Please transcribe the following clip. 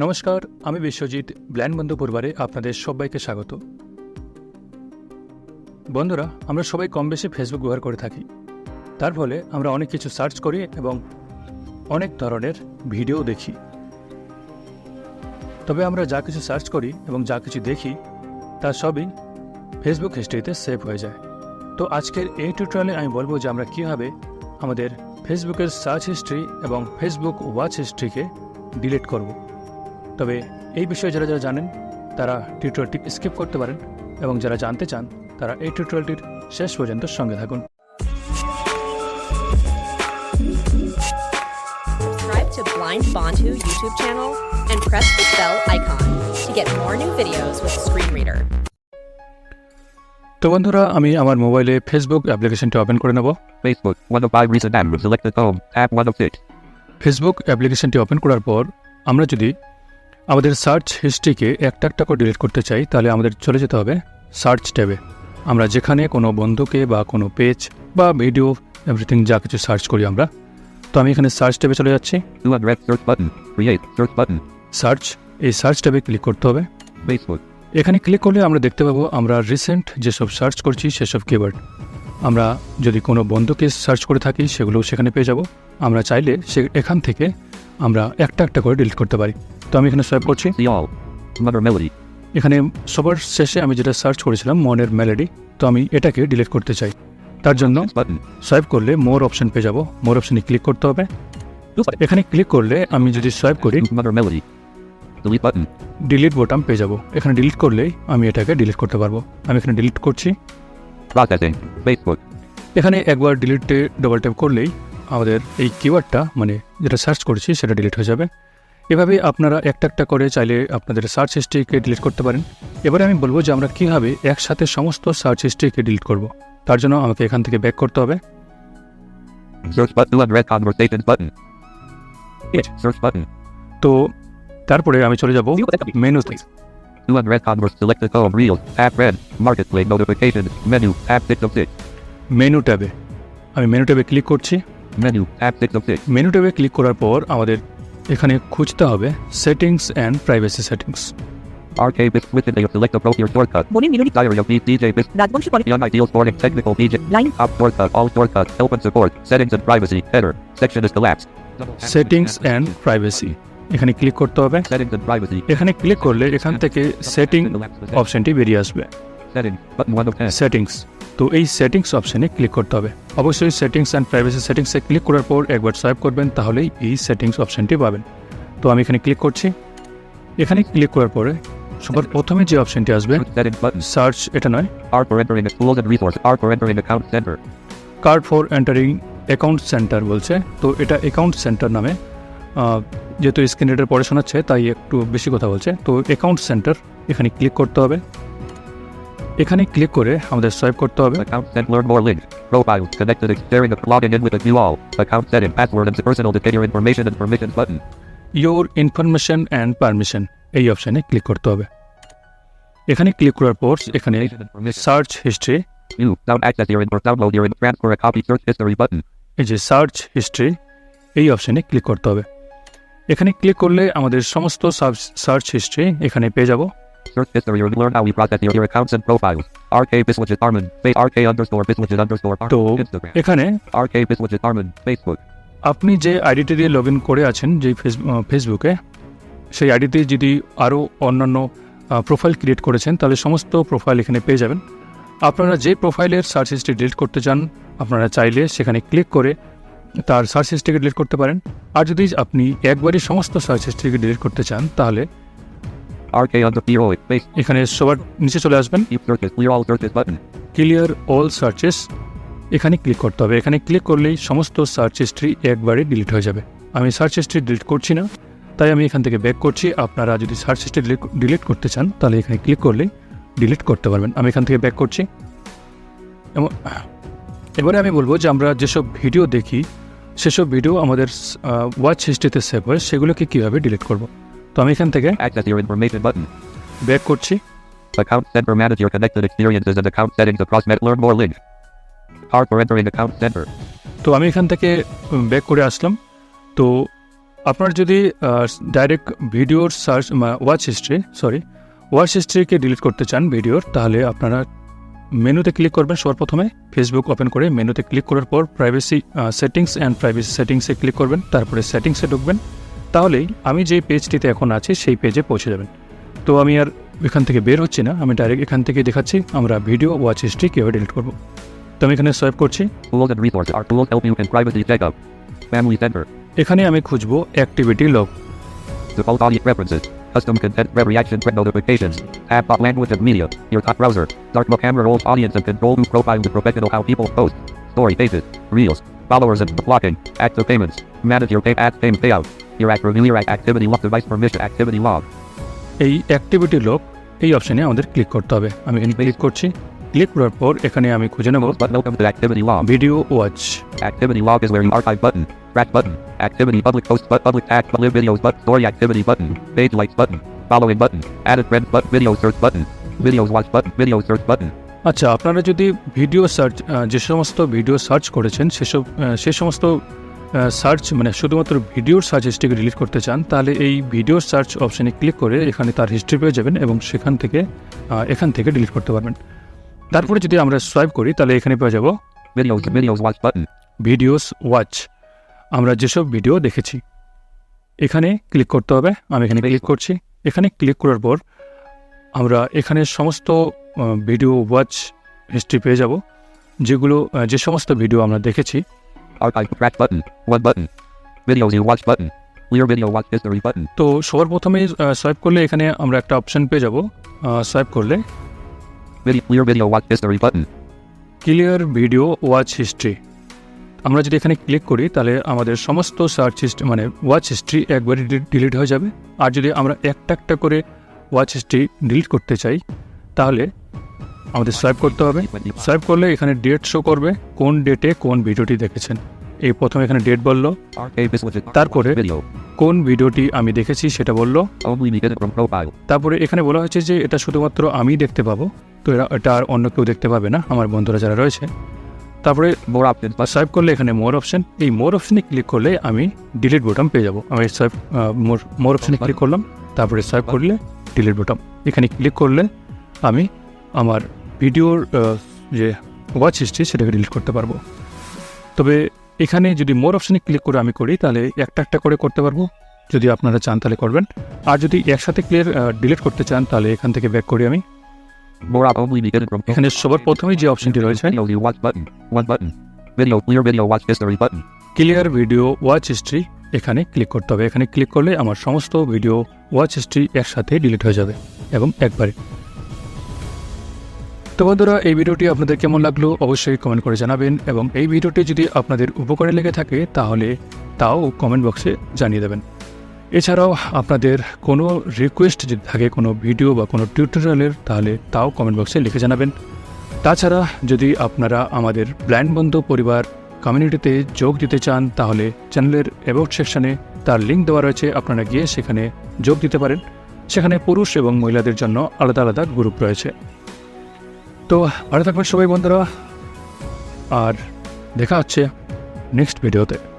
নমস্কার, আমি বিশ্বজিৎ, ব্ল্যান্ড বন্ধু পরিবারে আপনাদের সবাইকে স্বাগত। বন্ধুরা, আমরা সবাই কম বেশি ফেসবুক ব্যবহার করে থাকি। তার ফলে আমরা অনেক কিছু সার্চ করি এবং অনেক ধরনের ভিডিও দেখি। তবে আমরা যা কিছু সার্চ করি এবং যা কিছু দেখি, তা সবই ফেসবুক হিস্ট্রিতে সেভ হয়ে যায়। তো আজকের এই টিউটোরিয়ালে আমি বলব যে আমরা কীভাবে আমাদের ফেসবুকের সার্চ হিস্ট্রি এবং ফেসবুক ওয়াচ হিস্ট্রিকে ডিলিট করব। তবে এই বিষয়ে যারা যারা জানেন তারা টিউটোরিয়ালটি স্কিপ করতে পারেন এবং যারা জানতে চান তারা এই টিউটোরিয়ালটির শেষ পর্যন্ত সঙ্গে থাকুন to Blind Bantu YouTube channel and press the bell icon to get more new videos with Screen Reader. তো বন্ধুরা আমি আমার মোবাইলে ফেসবুক অ্যাপ্লিকেশনটি ওপেন করে নেব Facebook, 105 recent app, selected home, of 106. Facebook অ্যাপ্লিকেশনটি ওপেন করার পর আমরা যদি আমাদের সার্চ হিস্ট্রিকে একটা একটা করে ডিলিট করতে চাই তাহলে আমাদের চলে যেতে হবে সার্চ ট্যাবে। আমরা যেখানে কোনো বন্ধুকে বা কোনো পেজ বা ভিডিও এভরিথিং যা কিছু সার্চ করি আমরা। তো আমি এখানে সার্চ ট্যাবে চলে যাচ্ছি। 200 search button, create, search button, search এই সার্চ ট্যাবে ক্লিক করতে হবে। এখানে ক্লিক করলে আমরা দেখতে পাবো আমরা রিসেন্ট যেসব সার্চ করছি সেসব কিওয়ার্ড আমরা যদি কোনো বন্ধুকে সার্চ করে থাকি সেগুলো সেখানে পেয়ে যাব। আমরা চাইলে সে এখান থেকে আমরা একটা একটা করে ডিলিট করতে পারি। তো আমি এখানে সোয়াইপ করছি। এখানে সবার শেষে আমি যেটা সার্চ করেছিলাম মনের মেলোডি তো আমি এটাকে ডিলিট করতে চাই। তার জন্য সোয়াইপ করলে মোর অপশন পেয়ে যাব। মোর অপশনে ক্লিক করতে হবে। এখানে ক্লিক করলে আমি যদি সোয়াইপ করি delete button, ডিলিট বোতাম পেয়ে যাব। এখানে ডিলিট করলেই আমি এটাকে ডিলিট করতে পারব। আমি এখানে ডিলিট করছি। এখানে একবার ডিলিটে ডবল ট্যাপ করলেই আমাদের এই কিওয়ার্ডটা মানে যেটা সার্চ করছি সেটা ডিলিট হয়ে যাবে। এভাবে আপনারা একটা একটা করে চাইলে আপনাদের সার্চ হিস্ট্রিকে ডিলিট করতে পারেন। এবারে আমি বলব যে আমরা কীভাবে একসাথে সমস্ত সার্চ হিস্ট্রিকে ডিলিট করব। তার জন্য আমাকে এখান থেকে ব্যাক করতে হবে। তো তারপরে আমি চলে যাব মেনুতে 200 converse, selected home, reels, tab red, marketplace notifications, menu, tab 6 of 6, menu ট্যাবে আমি মেনু ট্যাবে ক্লিক করছি। Menu, tab 6 of 6, মেনু ট্যাবে ক্লিক করার পর আমাদের এখানে খুঁজতে হবে settings and privacy settings RK bit switch and select appropriate shortcut, মনির মিলনী diary of DJ bit, রাজবংশী পরে Young ideal sporting technical DJ, line top shortcut, all shortcuts, help support, settings and privacy, header, section is collapsed. Settings and privacy এখানে click করতে হবে Settings and এখানে click করলে এখান থেকে সেটিং অপশনটি বেরিয়ে আসবে Setting. Button 1 of 10. সেটিংস তো এই সেটিংস অপশানে ক্লিক করতে হবে। অবশ্যই সেটিংস অ্যান্ড প্রাইভেসি সেটিংসে ক্লিক করার পর একবার সোয়াইপ করবেন তাহলেই এই সেটিংস অপশনটি পাবেন। তো আমি এখানে ক্লিক করছি। এখানে ক্লিক করার পরে সবার প্রথমে যে অপশনটি আসবে. সার্চ এটা নয়. Card for entering account center বলছে। তো এটা অ্যাকাউন্ট সেন্টার নামে যেহেতু স্ক্রিন রিডার পড়ে শোনাচ্ছে তাই একটু বেশি কথা বলছে। তো অ্যাকাউন্ট সেন্টার এখানে ক্লিক করতে হবে। এখানে ক্লিক করে আমাদের সোয়াইপ করতে হবে Account sent learn more links. Profiles connected. Sharing logging in with a view all. Account setting. Password and personal data your information and permissions button. Your information and permission এই অপশানে click করতে হবে এখানে click করার পর এখানে Information and. Search history your your এই যে সার্চ হিস্ট্রি এই অপশানে ক্লিক করতে হবে এখানে ক্লিক করলে আমাদের সমস্ত সার্চ হিস্ট্রি এখানে পেয়ে যাব Search history or learn how we process your, your accounts and profiles. RK Biswitches Armin. Face RK underscore Biswitches underscore তো Armin. Instagram. এখানে RK Biswitches Armin. Facebook. আপনি যে আইডিটি দিয়ে লগ ইন করে আছেন যে ফেসবুকে সেই আইডিতে যদি আরও অন্যান্য প্রোফাইল ক্রিয়েট করেছেন তাহলে সমস্ত প্রোফাইল এখানে পেয়ে যাবেন আপনারা যে প্রোফাইলের সার্চ হিস্ট্রি ডিলিট করতে চান আপনারা চাইলে সেখানে ক্লিক করে তার সার্চ হিস্ট্রিকে ডিলিট করতে পারেন আর যদি আপনি একবারই সমস্ত সার্চ হিস্ট্রিকে ডিলিট করতে চান তাহলে এখানে সবার নিচে চলে আসবেন. ক্লিয়ার অল সার্চেস এখানে ক্লিক করতে হবে। এখানে ক্লিক করলেই সমস্ত সার্চ হিস্ট্রি একবারে ডিলিট হয়ে যাবে। আমি সার্চ হিস্ট্রি ডিলিট করছি না। তাই আমি এখান থেকে ব্যাক করছি। আপনারা যদি সার্চ হিস্ট্রি ডিলিট করতে চান তাহলে এখানে ক্লিক করলেই ডিলিট করতে পারবেন। আমি এখান থেকে ব্যাক করছি। এবং এবারে আমি বলব যে আমরা যেসব ভিডিও দেখি সেসব ভিডিও আমাদের ওয়াচ হিস্ট্রিতে সেভ হয়। সেগুলোকে কীভাবে ডিলিট করব? তো আমি এখান থেকে Access your information button. Back করছি Account center manage your connected experiences and account settings across Met. Learn more links. R for entering account center. তো আমি এখান থেকে ব্যাক করে আসলাম তো আপনার যদি ডাইরেক্ট ভিডিওর search watch history sorry watch হিস্ট্রিকে delete করতে চান ভিডিওর তাহলে আপনারা মেনুতে ক্লিক করবেন সবার প্রথমে ফেসবুক ওপেন করে মেনুতে ক্লিক করার পর প্রাইভেসি সেটিংস অ্যান্ড প্রাইভেসি সেটিংসে ক্লিক করবেন তারপরে সেটিংসে ঢুকবেন তাহলেই আমি যে পেজটিতে এখন আছি সেই পেজে পৌঁছে যাবেন তো আমি আর এখান থেকে বের হচ্ছি না আমি ডাইরেক্ট এখান থেকে দেখাচ্ছি আমরা ভিডিও ওয়াচ হিস্ট্রি কীভাবে ডিলিট করব তো আমি এখানে সোয়াইপ করছি. এখানে আমি খুঁজবো activity log Default audio preferences. Custom content web reaction thread notifications. Tab bot language and media. Your top browser. Dark mode camera roles audience and control who profile with professional how people post. Story pages. Reels. Followers and blocking. Active payments. Manage your pay ads payment payout. Your act review your act activity log device permission activity log. এই activity log এই অপশানে আমাদের click করতে হবে আমি click করছি click করার পর এখানে আমি খুঁজে নেব. Video watch Activity log is where you archive button. Track button. Activity public post but public tag live videos but story activity button. Page likes button. Following button. Added friends but video search button. Videos watch button. Video search button. আচ্ছা আপনারা যদি video search যে সমস্ত video search করেছেন সেসব সে সমস্ত search মানে শুধুমাত্র ভিডিওর সার্চ হিস্ট্রিকে ডিলিট করতে চান তাহলে এই ভিডিও সার্চ অপশানে ক্লিক করে এখানে তার হিস্ট্রি পেয়ে যাবেন এবং সেখান থেকে এখান থেকে ডিলিট করতে পারবেন। তারপরে যদি আমরা সোয়াইপ করি তাহলে এখানে পেয়ে যাব ভিডিওস ওয়াচ আমরা যেসব ভিডিও দেখেছি এখানে ক্লিক করতে হবে। আমি এখানে ক্লিক করছি। এখানে ক্লিক করার পর আমরা এখানে সমস্ত ভিডিও ওয়াচ হিস্ট্রি পেয়ে যাব। যেগুলো যে সমস্ত ভিডিও আমরা দেখেছি Archive track button. One button. Videos you watch button. Clear video watch history button. তো সবার প্রথমে সোয়াইপ করলে এখানে আমরা একটা অপশন পেয়ে যাব সোয়াইপ করলে clear video watch history button. Clear video watch history আমরা যদি এখানে ক্লিক করি তাহলে আমাদের সমস্ত সার্চ হিস্ট্রি মানে ওয়াচ হিস্ট্রি একবারে ডিলিট হয়ে যাবে আর যদি আমরা একটা একটা করে ওয়াচ হিস্ট্রি ডিলিট করতে চাই তাহলে আমাদের সোয়াইপ করতে হবে। সোয়াইপ করলে এখানে ডেট শো করবে কোন ডেটে কোন ভিডিওটি দেখেছেন। এই প্রথম এখানে ডেট বলল. তারপরে কোন ভিডিওটি আমি দেখেছি সেটা বলল. তারপরে এখানে বলা হয়েছে যে এটা শুধুমাত্র আমি দেখতে পাবো। তো এটা আর অন্য কেউ দেখতে পাবে না, আমার বন্ধুরা যারা রয়েছে। তারপরে options বা সোয়াইপ করলে এখানে মোর অপশন এই মোর অপশনে ক্লিক করলে আমি ডিলিট বোটাম পেয়ে যাব। আমি সোয়াইপ মোর মোর অপশনে ক্লিক করলাম। তারপরে সোয়াইপ করলে ডিলিট বোটাম এখানে ক্লিক করলে আমি আমার ভিডিওর যে ওয়াচ হিস্ট্রি সেটাকে ডিলিট করতে পারব। তবে এখানে যদি মোর অপশানে ক্লিক করে আমি করি তাহলে একটা একটা করে করতে পারব। যদি আপনারা চান তাহলে করবেন। আর যদি একসাথে ক্লিয়ার ডিলিট করতে চান তাহলে এখান থেকে ব্যাক করি আমি। এখানে সবার প্রথমেই যে অপশনটি রয়েছে. ক্লিয়ার ভিডিও ওয়াচ হিস্ট্রি এখানে ক্লিক করতে হবে। এখানে ক্লিক করলে আমার সমস্ত ভিডিও ওয়াচ হিস্ট্রি একসাথে ডিলিট হয়ে যাবে এবং একবারে। তো বন্ধুরা, এই ভিডিওটি আপনাদের কেমন লাগল অবশ্যই কমেন্ট করে জানাবেন এবং এই ভিডিওটি যদি আপনাদের উপকারে লেগে থাকে তাহলে তাও কমেন্ট বক্সে জানিয়ে দেবেন। এছাড়াও আপনাদের কোনো রিকোয়েস্ট যদি থাকে কোনো ভিডিও বা কোনো টিউটোরিয়ালের তাহলে তাও কমেন্ট বক্সে লিখে জানাবেন। তাছাড়া যদি আপনারা আমাদের ব্ল্যান্ড বন্ধু পরিবার কমিউনিটিতে যোগ দিতে চান, তাহলে চ্যানেলের অ্যাবাউট সেকশানে তার লিঙ্ক দেওয়া রয়েছে, আপনারা গিয়ে সেখানে যোগ দিতে পারেন। সেখানে পুরুষ এবং মহিলাদের জন্য আলাদা আলাদা গ্রুপ রয়েছে। তো ভালো থাকবেন সবাই বন্ধুরা আর দেখা হচ্ছে নেক্সট ভিডিওতে